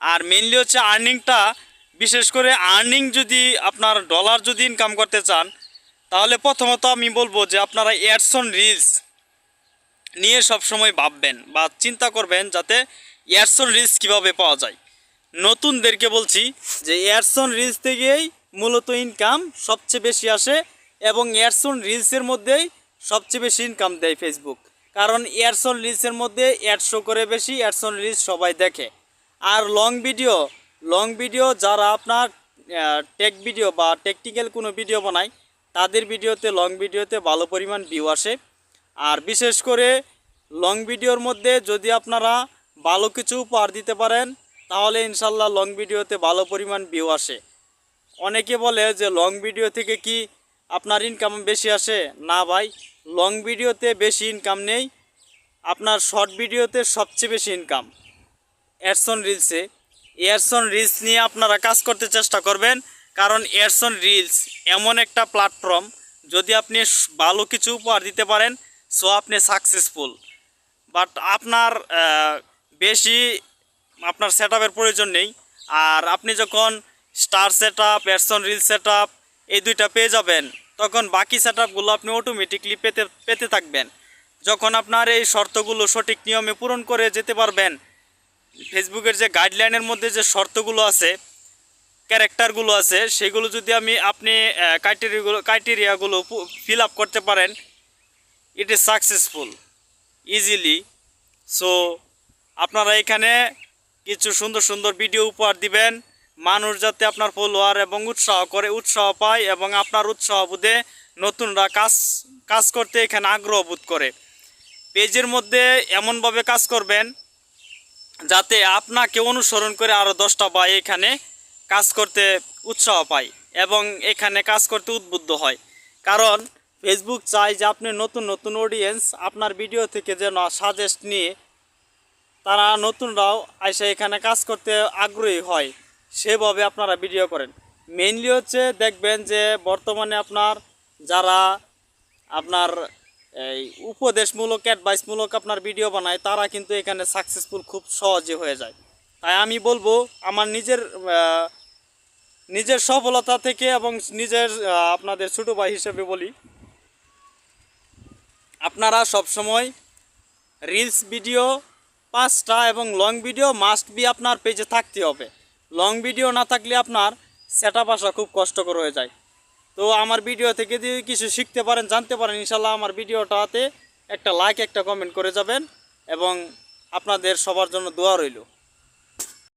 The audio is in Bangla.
আর মেনলি হচ্ছে আর্নিংটা বিশেষ করে আর্নিং যদি আপনার ডলার যদি ইনকাম করতে চান, তাহলে প্রথমত আমি বলব যে আপনারা এয়ারসন রিলস নিয়ে সবসময় ভাববেন বা চিন্তা করবেন যাতে এয়ারসন রিলস কীভাবে পাওয়া যায়। নতুনদেরকে বলছি যে এয়ারসন রিলস থেকেই মূলত ইনকাম সবচেয়ে বেশি আসে এবং এয়ারসন রিলসের মধ্যেই সবচেয়ে বেশি ইনকাম দেয় ফেসবুক কারণ এয়ারসন রিলসের মধ্যে অ্যাড শো করে বেশি এয়ারসন রিলস সবাই দেখে। আর লং ভিডিও লং ভিডিও যারা আপনার টেক ভিডিও বা টেকনিক্যাল কোনো ভিডিও বানায়, তাদের ভিডিওতে লং ভিডিওতে ভালো পরিমাণ ভিউ আসে। আর বিশেষ করে লং ভিডিওর মধ্যে যদি আপনারা ভালো কিছু উপহার দিতে পারেন, তাহলে ইনশাল্লাহ লং ভিডিওতে ভালো পরিমাণ ভিউ আসে। অনেকে বলে যে লং ভিডিও থেকে কি আপনার ইনকাম বেশি আসে? না ভাই লং ভিডিওতে বেশি ইনকাম নেই। আপনার শর্ট ভিডিওতে সবচেয়ে বেশি ইনকাম এয়ারসন রিলসে। এয়ারসন রিলস নিয়ে আপনারা কাজ করতে চেষ্টা করবেন, কারণ এয়ারসন রিলস এমন একটা প্ল্যাটফর্ম, যদি আপনি ভালো কিছু উপহার দিতে পারেন সো আপনি সাকসেসফুল বাট আপনার বেশি আপনার সেট প্রয়োজন নেই, আর আপনি যখন স্টার সেট আপ এয়ারসন রিল সেট এই দুইটা পেয়ে যাবেন, তখন বাকি সেট আপনি অটোমেটিকলি পেতে পেতে থাকবেন। যখন আপনার এই শর্তগুলো সঠিক নিয়মে পূরণ করে যেতে পারবেন ফেসবুকের যে গাইডলাইনের মধ্যে যে শর্তগুলো আছে ক্যারেক্টারগুলো আছে, সেগুলো যদি আমি আপনি ক্রাইটেরিয়াগুলো ক্রাইটেরিয়াগুলো ফিল আপ করতে পারেন it is successful easily so আপনারা এখানে কিছু সুন্দর সুন্দর ভিডিও উপহার দিবেন, মানুষ যাতে আপনার ফলোয়ার এবং উৎসাহ করে, উৎসাহ পায় এবং আপনার উৎসাহ বোধে নতুনরা কাজ কাজ করতে এখানে আগ্রহ বোধ করে। পেজের মধ্যে এমনভাবে কাজ করবেন যাতে আপনাকে অনুসরণ করে আরও দশটা ভাই এখানে কাজ করতে উৎসাহ পায় এবং এখানে কাজ করতে উদ্বুদ্ধ হয়। কারণ ফেসবুক চায় যে আপনি নতুন নতুন অডিয়েন্স আপনার ভিডিও থেকে যেন সাজেস্ট নিয়ে তারা নতুনরাও এসে এখানে কাজ করতে আগ্রহী হয়, সেভাবে আপনারা ভিডিও করেন। মেইনলি হচ্ছে দেখবেন যে বর্তমানে আপনার যারা আপনার এই উপদেশমূলক অ্যাডভাইসমূলক আপনার ভিডিও বানায়, তারা কিন্তু এখানে সাকসেসফুল খুব সহজে হয়ে যায়। তাই আমি বলব, আমার নিজের নিজের সফলতা থেকে এবং নিজের আপনাদের ছোটো ভাই হিসেবে বলি, আপনারা সব সময় রিলস ভিডিও পাঁচটা এবং লং ভিডিও মাস্ট বি আপনার পেজে থাকতে হবে। লং ভিডিও না থাকলে আপনার সেট আপ আসা খুব কষ্টকর হয়ে যায়। তো আমার ভিডিও থেকে যদি কিছু শিখতে পারেন, জানতে পারেন, ইনশাল্লাহ আমার ভিডিওটাতে একটা লাইক একটা কমেন্ট করে যাবেন এবং আপনাদের সবার জন্য দোয়া রইল।